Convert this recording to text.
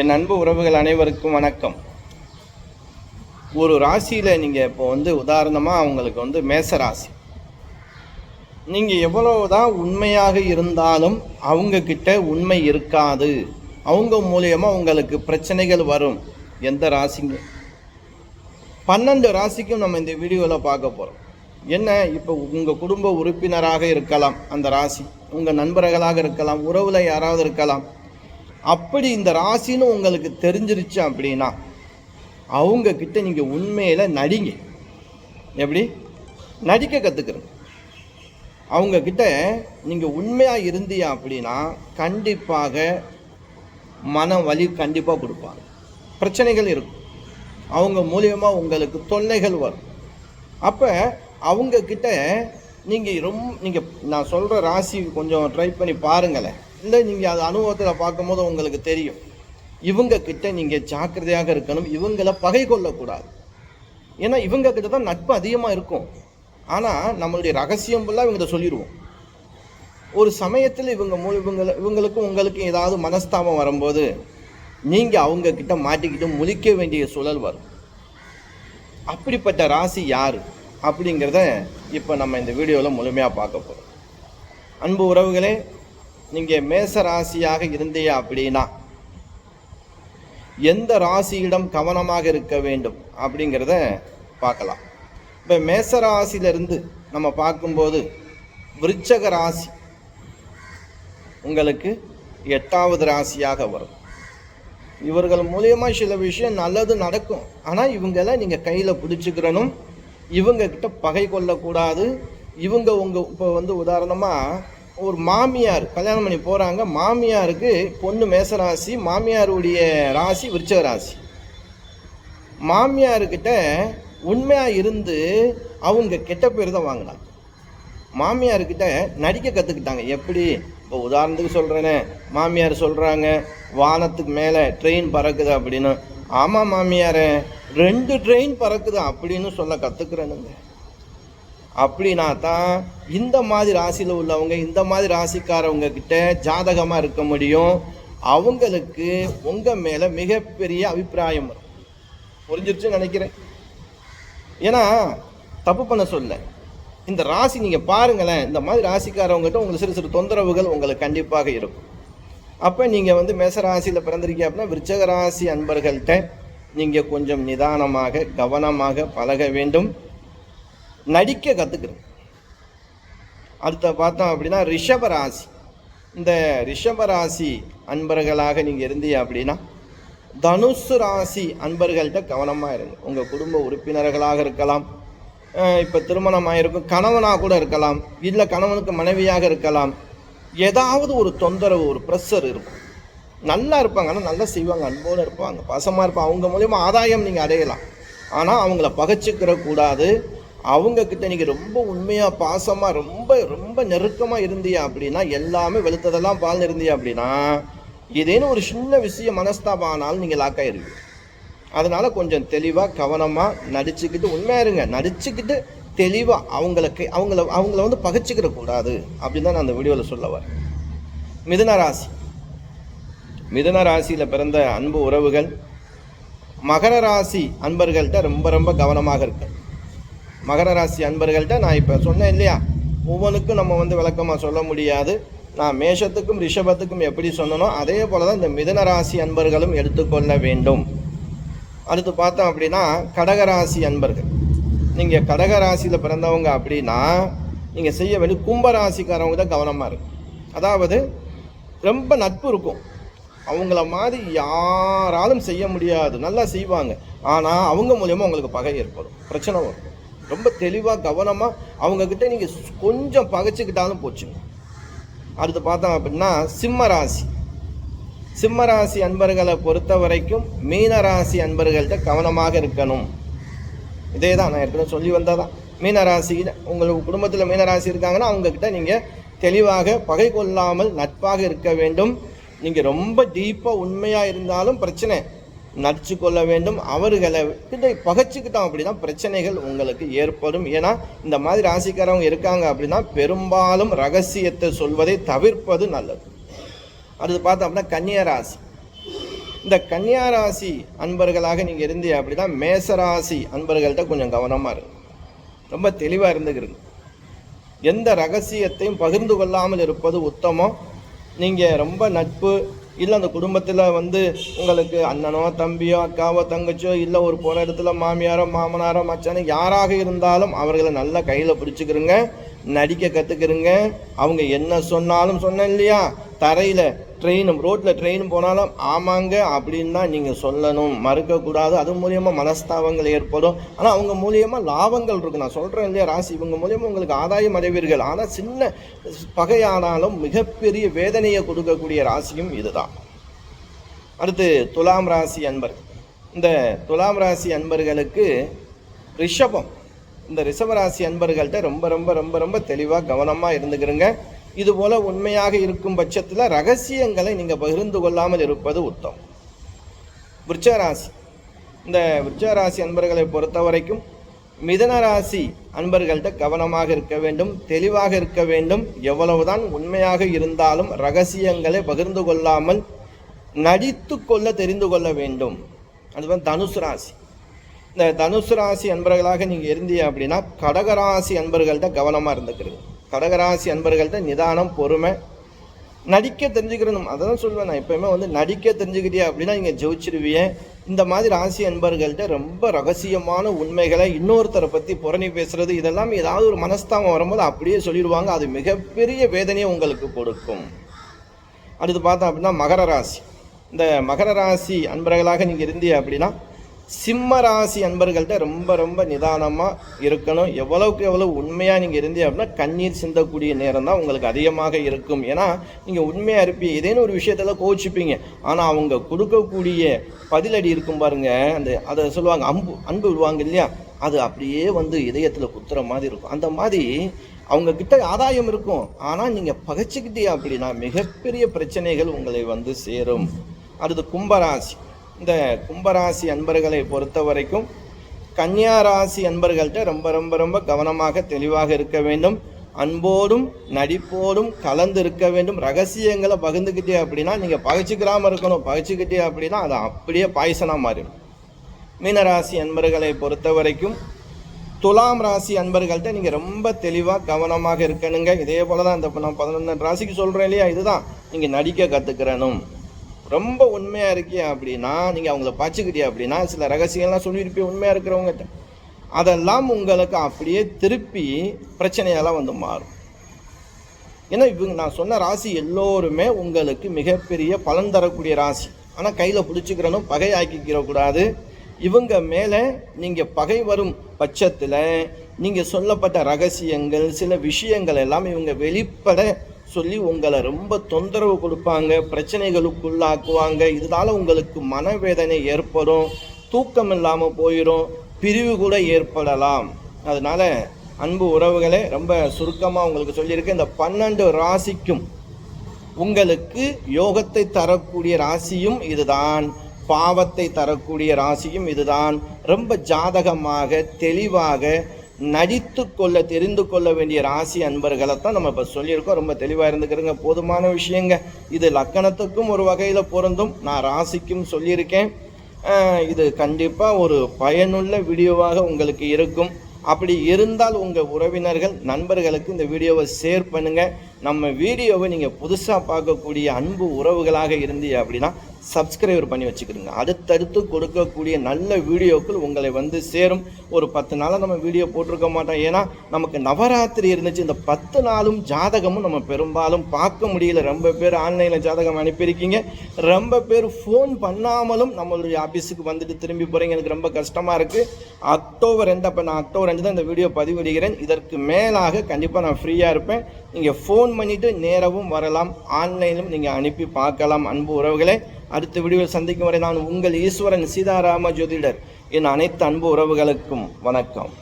என் அன்பு உறவுகள் அனைவருக்கும் வணக்கம். ஒரு ராசியில் நீங்கள் இப்போ வந்து உதாரணமாக அவங்களுக்கு வந்து மேச ராசி. நீங்கள் எவ்வளவுதான் உண்மையாக இருந்தாலும் அவங்கக்கிட்ட உண்மை இருக்காது. அவங்க மூலியமாக உங்களுக்கு பிரச்சனைகள் வரும். எந்த ராசிங்க? பன்னெண்டு ராசிக்கும் நம்ம இந்த வீடியோவில் பார்க்க போகிறோம் என்ன? இப்போ உங்கள் குடும்ப உறுப்பினராக இருக்கலாம் அந்த ராசி. உங்கள் நண்பர்களாக இருக்கலாம். உறவில் யாராவது இருக்கலாம். அப்படி இந்த ராசின்னு உங்களுக்கு தெரிஞ்சிருச்சு அப்படின்னா அவங்கக்கிட்ட நீங்கள் உண்மையில் நடிங்க. எப்படி? நடிக்க கற்றுக்குறங்க அவங்கக்கிட்ட நீங்கள் உண்மையாக இருந்தீங்க அப்படின்னா கண்டிப்பாக மன வலி கண்டிப்பாக கொடுப்பாங்க. பிரச்சனைகள் இருக்கும். அவங்க மூலியமாக உங்களுக்கு தொல்லைகள் வரும். அப்போ அவங்க கிட்ட நீங்கள் ரொம்ப நீங்கள் நான் சொல்கிற ராசி கொஞ்சம் ட்ரை பண்ணி பாருங்களேன். இல்லை நீங்கள் அது அனுபவத்தில் பார்க்கும்போது உங்களுக்கு தெரியும். இவங்க கிட்ட நீங்கள் ஜாக்கிரதையாக இருக்கணும். இவங்களை பகை கொள்ளக்கூடாது. ஏன்னா இவங்க கிட்ட தான் நட்பு அதிகமாக இருக்கும். ஆனால் நம்மளுடைய ரகசியம் ஃபுல்லாக இவங்கள்ட்ட சொல்லிடுவோம் ஒரு சமயத்தில் இவங்க மூலம் இவங்களை இவங்களுக்கும் உங்களுக்கும் ஏதாவது மனஸ்தாபம் வரும்போது நீங்கள் அவங்க கிட்ட மாட்டிக்கிட்டு முழிக்க வேண்டிய சூழல் வரும். அப்படிப்பட்ட ராசி யார்? அப்படிங்கிறத இப்போ நம்ம இந்த வீடியோவில் முழுமையாக பார்க்க போகிறோம் அன்பு உறவுகளே நீங்கள் மேச ராசியாக இருந்தீங்க அப்படின்னா எந்த ராசியிடம் கவனமாக இருக்க வேண்டும் அப்படிங்கிறத பார்க்கலாம். இப்போ மேச ராசியிலிருந்து நம்ம பார்க்கும்போது விருச்சக ராசி உங்களுக்கு எட்டாவது ராசியாக வரும். இவர்கள் மூலியமாக சில விஷயம் நல்லது நடக்கும். ஆனால் இவங்கள நீங்கள் கையில் பிடிச்சிக்கிறணும் இவங்கக்கிட்ட பகை கொள்ளக்கூடாது. இவங்க உங்கள் இப்போ வந்து உதாரணமாக ஒரு மாமியார் கல்யாணம் பண்ணி போகிறாங்க மாமியாருக்கு பொண்ணு மேச ராசி மாமியாருடைய ராசி விருச்சக ராசி. மாமியார்கிட்ட உண்மையாக இருந்து அவங்க கெட்ட பேர் தான் வாங்கினாங்க. மாமியார்கிட்ட நடிக்க கற்றுக்கிட்டாங்க எப்படி? இப்போ உதாரணத்துக்கு சொல்கிறேனே மாமியார் சொல்கிறாங்க வானத்துக்கு மேலே ட்ரெயின் பறக்குது அப்படின்னு. ஆமாம் மாமியாரே ரெண்டு ட்ரெயின் பறக்குது அப்படின்னு சொல்ல கற்றுக்குறேனுங்க அப்படின்னா தான் இந்த மாதிரி ராசியில் உள்ளவங்க இந்த மாதிரி ராசிக்காரவங்க கிட்ட ஜாதகமாக இருக்க முடியும். அவங்களுக்கு உங்கள் மேலே மிகப்பெரிய அபிப்பிராயம் வரும். புரிஞ்சிருச்சுன்னு நினைக்கிறேன். ஏன்னா தப்பு பண்ண சொல்ல. இந்த ராசி நீங்கள் பாருங்களேன் இந்த மாதிரி ராசிக்காரவங்ககிட்ட உங்களுக்கு சிறு சிறு தொந்தரவுகள் உங்களுக்கு கண்டிப்பாக இருக்கும். அப்போ நீங்கள் வந்து மேச ராசியில் பிறந்திருக்கீங்க அப்படின்னா விருச்சக ராசி அன்பர்கள்ட்ட நீங்கள் கொஞ்சம் நிதானமாக கவனமாக பழக வேண்டும். நடிக்க கற்றுக்கிறது அடுத்த பார்த்தோம் அப்படின்னா ரிஷப ராசி. இந்த ரிஷப ராசி அன்பர்களாக நீங்கள் இருந்தீங்க அப்படின்னா தனுசு ராசி அன்பர்கள்ட்ட கவனமாக இருங்க. உங்கள் குடும்ப உறுப்பினர்களாக இருக்கலாம். இப்போ திருமணம் ஆகிருக்கும் கணவனாக கூட இருக்கலாம் இல்லை கணவனுக்கு மனைவியாக இருக்கலாம். ஏதாவது ஒரு தொந்தரவு ஒரு ப்ரெஷர் இருக்கும். நல்லா இருப்பாங்க ஆனால் நல்லா செய்வாங்க அன்போடு இருப்பாங்க பாசமாக இருப்பாங்க. அவங்க மூலயமா ஆதாயம் நீங்கள் அடையலாம். ஆனால் அவங்கள பகைச்சிக்கிற கூடாது. அவங்கக்கிட்ட நீங்கள் ரொம்ப உண்மையாக பாசமாக ரொம்ப ரொம்ப நெருக்கமாக இருந்தீங்க அப்படின்னா எல்லாமே வெளுத்ததெல்லாம் பால் இருந்தீங்க அப்படின்னா ஏதேனும் ஒரு சின்ன விஷயம் மனஸ்தாபம் ஆனாலும் நீங்கள் லாக் ஆயிருவீங்க. அதனால் கொஞ்சம் தெளிவாக கவனமாக நடிச்சுக்கிட்டு உண்மையாக இருங்க. நடிச்சுக்கிட்டு தெளிவாக அவங்களுக்கு அவங்கள அவங்கள வந்து பகச்சிக்கிற கூடாது அப்படின்னு தான் நான் அந்த வீடியோவில் சொல்ல வரேன். மிதுன ராசி. மிதுன ராசியில் பிறந்த அன்பு உறவுகள் மகர ராசி அன்பர்கள்ட்ட ரொம்ப ரொம்ப கவனமாக இருக்கு மகர ராசி அன்பர்கள்ட்ட நான் இப்போ சொன்னேன் இல்லையா? ஒவ்வொன்றுக்கும் நம்ம வந்து விளக்கமாக சொல்ல முடியாது. நான் மேஷத்துக்கும் ரிஷபத்துக்கும் எப்படி சொன்னனோ அதே போல தான் இந்த மிதன ராசி அன்பர்களும் எடுத்துக்கொள்ள வேண்டும். அடுத்து பார்த்தோம் அப்படின்னா கடகராசி அன்பர்கள். நீங்கள் கடகராசியில் பிறந்தவங்க அப்படின்னா நீங்கள் செய்ய வேண்டிய கும்பராசிக்காரவங்க தான் கவனமாக இருக்கும் அதாவது ரொம்ப நட்பு இருக்கும். அவங்கள மாதிரி யாராலும் செய்ய முடியாது. நல்லா செய்வாங்க. ஆனால் அவங்க மூலயமா உங்களுக்கு பகை ஏற்படும். பிரச்சனை வரும். ரொம்ப தெளிவாக கவனமாக அவங்கக்கிட்ட நீங்கள் கொஞ்சம் பகைச்சிக்கிட்டாலும் போச்சுங்க. அடுத்து பார்த்தோம் அப்படின்னா சிம்ம ராசி. சிம்ம ராசி அன்பர்களை பொறுத்த வரைக்கும் மீன ராசி அன்பர்கள்ட்ட கவனமாக இருக்கணும். இதே தான் நான் ஏற்கனவே சொல்லி வந்தால் தான் மீனராசி உங்கள் குடும்பத்தில் மீனராசி இருக்காங்கன்னா அவங்கக்கிட்ட நீங்கள் தெளிவாக பகை கொள்ளாமல் நட்பாக இருக்க வேண்டும். நீங்கள் ரொம்ப டீப்பாக உண்மையாக இருந்தாலும் பிரச்சனை. நடிச்சு கொள்ள வேண்டும். அவர்களை கிட்ட பகைச்சிக்கிட்டோம் அப்படின்னா பிரச்சனைகள் உங்களுக்கு ஏற்படும். ஏன்னா இந்த மாதிரி ராசிக்காரவங்க இருக்காங்க அப்படின்னா பெரும்பாலும் ரகசியத்தை சொல்வதை தவிர்ப்பது நல்லது. அடுத்து பார்த்தோம் அப்படின்னா கன்னியா ராசி. இந்த கன்னியாராசி அன்பர்களாக நீங்கள் இருந்தீங்க அப்படின்னா மேசராசி அன்பர்கள்ட்ட கொஞ்சம் கவனமாக இருங்க. ரொம்ப தெளிவாக இருந்துக்கிறீங்க எந்த ரகசியத்தையும் பகிர்ந்து கொள்ளாமல் இருப்பது உத்தமம். நீங்கள் ரொம்ப நட்பு இல்லை அந்த குடும்பத்தில் வந்து உங்களுக்கு அண்ணனோ தம்பியோ அக்காவோ தங்கச்சியோ இல்லை ஒரு போகிற இடத்துல மாமியாரோ மாமனாரோ மச்சானோ யாராக இருந்தாலும் அவர்களை நல்லா கையில் பிடிச்சிக்கிறங்க நடிக்க கற்றுக்கிறங்க அவங்க என்ன சொன்னாலும் சொன்னேன் இல்லையா? தரையில் ட்ரெயினும் ரோட்டில் ட்ரெயின் போனாலும் ஆமாங்க அப்படின்னு தான் நீங்கள் சொல்லணும். மறுக்கக்கூடாது. அது மூலியமாக மனஸ்தாபங்கள் ஏற்படும். ஆனால் அவங்க மூலியமாக லாபங்கள் இருக்கும் நான் சொல்கிறேன் இல்லையா ராசி? இவங்க மூலியமாக உங்களுக்கு ஆதாயம் அடைவீர்கள். ஆனால் சின்ன பகையானாலும் மிகப்பெரிய வேதனையை கொடுக்கக்கூடிய ராசியும் இதுதான். அடுத்து துலாம் ராசி அன்பர் இந்த துலாம் ராசி அன்பர்களுக்கு ரிஷபம். இந்த ரிஷபராசி அன்பர்கள்ட்ட ரொம்ப ரொம்ப ரொம்ப ரொம்ப தெளிவாக கவனமாக இருந்துக்கிறங்க. இது போல உண்மையாக இருக்கும் பட்சத்தில் ரகசியங்களை நீங்கள் பகிர்ந்து கொள்ளாமல் இருப்பது உத்தம். விருச்சராசி. இந்த விருச்சராசி அன்பர்களை பொறுத்த வரைக்கும் மிதன ராசி அன்பர்கள்ட்ட கவனமாக இருக்க வேண்டும் தெளிவாக இருக்க வேண்டும். எவ்வளவுதான் உண்மையாக இருந்தாலும் ரகசியங்களை பகிர்ந்து கொள்ளாமல் நடித்து கொள்ள தெரிந்து கொள்ள வேண்டும். அதுதான் தனுசு ராசி. இந்த தனுசு ராசி அன்பர்களாக நீங்கள் இருந்தீங்க அப்படின்னா கடகராசி அன்பர்கள்ட்ட கவனமாக இருந்துக்கிறது. கடகராசி அன்பர்கள்ட்ட நிதானம் பொறுமை. நடிக்க தெரிஞ்சுக்கிறணும். அதை தான் சொல்லுவேன் நான் எப்பயுமே வந்து நடிக்க தெரிஞ்சுக்கிட்டே அப்படின்னா நீங்கள் ஜெயிச்சிருவீங்க இந்த மாதிரி ராசி அன்பர்கள்ட்ட ரொம்ப ரகசியமான உண்மைகளை இன்னொருத்தரை பற்றி புறணி பேசுறது இதெல்லாம் ஏதாவது ஒரு மனஸ்தாபம் வரும்போது அப்படியே சொல்லிடுவாங்க. அது மிகப்பெரிய வேதனையை உங்களுக்கு கொடுக்கும். அடுத்து பார்த்தோம் அப்படின்னா மகர ராசி. இந்த மகர ராசி அன்பர்களாக நீங்கள் இருந்தீங்க அப்படின்னா சிம்ம ராசி அன்பர்கள்ட்ட ரொம்ப ரொம்ப நிதானமாக இருக்கணும். எவ்வளவுக்கு எவ்வளோ உண்மையாக நீங்கள் இருந்தீங்க அப்படின்னா கண்ணீர் சிந்தக்கூடிய நேரம் தான் உங்களுக்கு அதிகமாக இருக்கும். ஏன்னா நீங்கள் உண்மையாக இருப்பீங்க. ஏதேனும் ஒரு விஷயத்தில் கோச்சிப்பீங்க ஆனால் அவங்க கொடுக்கக்கூடிய பதிலடி இருக்கும் பாருங்க. அந்த அதை சொல்லுவாங்க அம்பு அன்பு விடுவாங்க இல்லையா? அது அப்படியே வந்து இதயத்தில் குத்துற மாதிரி இருக்கும். அந்த மாதிரி அவங்கக்கிட்ட ஆதாயம் இருக்கும். ஆனால் நீங்கள் பகைச்சிக்கிட்டே அப்படின்னா மிகப்பெரிய பிரச்சனைகள் உங்களை வந்து சேரும். அடுத்து கும்பராசி. இந்த கும்பராசி அன்பர்களை பொறுத்த வரைக்கும் கன்னியா ராசி அன்பர்கள்ட்ட ரொம்ப ரொம்ப ரொம்ப கவனமாக தெளிவாக இருக்க வேண்டும். அன்போடும் நடிப்போடும் கலந்து இருக்க வேண்டும். ரகசியங்களை பகிர்ந்துக்கிட்டே அப்படின்னா நீங்கள் பகைச்சிக்கிறாம இருக்கணும். பகைச்சிக்கிட்டே அப்படின்னா அது அப்படியே பாய்சனாக மாறிடும். மீனராசி அன்பர்களை பொறுத்த வரைக்கும் துலாம் ராசி அன்பர்கள்ட்ட நீங்கள் ரொம்ப தெளிவாக கவனமாக இருக்கணுங்க. இதே போல தான் இந்த நான் பதினொன்று ராசிக்கு சொல்கிறேன் இல்லையா? இதுதான். நீங்கள் நடிக்க கற்றுக்கிறணும் ரொம்ப உண்மையாக இருக்கியா அப்படின்னா நீங்கள் அவங்கள பச்சுக்கிட்டியா அப்படின்னா சில ரகசியம்லாம் சொல்லியிருப்பீங்க உண்மையாக இருக்கிறவங்ககிட்ட. அதெல்லாம் உங்களுக்கு அப்படியே திருப்பி பிரச்சனையெல்லாம் வந்து மாறும். ஏன்னா இவங்க நான் சொன்ன ராசி எல்லோருமே உங்களுக்கு மிகப்பெரிய பலன் தரக்கூடிய ராசி. ஆனால் கையில் பிடிச்சிக்கிறனும் பகை ஆக்கிக்கிறக்கூடாது இவங்க மேலே நீங்கள் பகை வரும் பட்சத்தில் நீங்கள் சொல்லப்பட்ட ரகசியங்கள் சில விஷயங்கள் எல்லாம் இவங்க வெளிப்பட சொல்லி உங்களை ரொம்ப தொந்தரவு கொடுப்பாங்க பிரச்சனைகளுக்குள்ளாக்குவாங்க. இதனால் உங்களுக்கு மனவேதனை ஏற்படும் தூக்கம் இல்லாமல் போயிடும் பிரிவு கூட ஏற்படலாம். அதனால் அன்பு உறவுகளே ரொம்ப சுருக்கமாக உங்களுக்கு சொல்லியிருக்கேன். இந்த பன்னெண்டு ராசிக்கும் உங்களுக்கு யோகத்தை தரக்கூடிய ராசியும் இதுதான். பாவத்தை தரக்கூடிய ராசியும் இதுதான். ரொம்ப ஜாதகமாக தெளிவாக நடித்து கொள்ள தெரிந்து கொள்ள வேண்டிய ராசி அன்பர்களை தான் நம்ம இப்போ சொல்லியிருக்கோம். ரொம்ப தெளிவாக இருந்துக்கிறேங்க. போதுமான விஷயங்க. இது லக்கணத்துக்கும் ஒரு வகையில் பொருந்தும். நான் ராசிக்கும் சொல்லியிருக்கேன். இது கண்டிப்பாக ஒரு பயனுள்ள வீடியோவாக உங்களுக்கு இருக்கும். அப்படி இருந்தால் உங்கள் உறவினர்கள் நண்பர்களுக்கு இந்த வீடியோவை ஷேர் பண்ணுங்கள் நம்ம வீடியோவை நீங்கள் புதுசாக பார்க்கக்கூடிய அன்பு உறவுகளாக இருந்தீங்க அப்படின்னா சப்ஸ்கிரைபர் பண்ணி வச்சுக்கிடுங்க. அடுத்தடுத்து கொடுக்கக்கூடிய நல்ல வீடியோக்கள் உங்களை வந்து சேரும். ஒரு பத்து நாளாக நம்ம வீடியோ போட்டிருக்க மாட்டோம். ஏன்னா நமக்கு நவராத்திரி இருந்துச்சு. இந்த பத்து நாளும் ஜாதகமும் நம்ம பெரும்பாலும் பார்க்க முடியல. ரொம்ப பேர் ஆன்லைனில் ஜாதகம் அனுப்பியிருக்கீங்க. ரொம்ப பேர் ஃபோன் பண்ணாமலும் நம்மளுடைய ஆஃபீஸுக்கு வந்துட்டு திரும்பி போகிறீங்க எனக்கு ரொம்ப கஷ்டமாக இருக்குது அக்டோபர் ரெண்டு அப்போ நான் அக்டோபர் ரெண்டு தான் இந்த வீடியோ பதிவிடுகிறேன். இதற்கு மேலாக கண்டிப்பாக நான் ஃப்ரீயாக இருப்பேன். நீங்கள் ஃபோன் பண்ணிவிட்டு நேரவும் வரலாம். ஆன்லைனிலும் நீங்கள் அனுப்பி பார்க்கலாம். அன்பு உறவுகளே. அடுத்த வீடியோவில் சந்திக்கும் வரை நான் உங்கள் ஈஸ்வரன் சீதாராம ஜோதிடர். என் அனைத்து அன்பு உறவுகளுக்கும் வணக்கம்.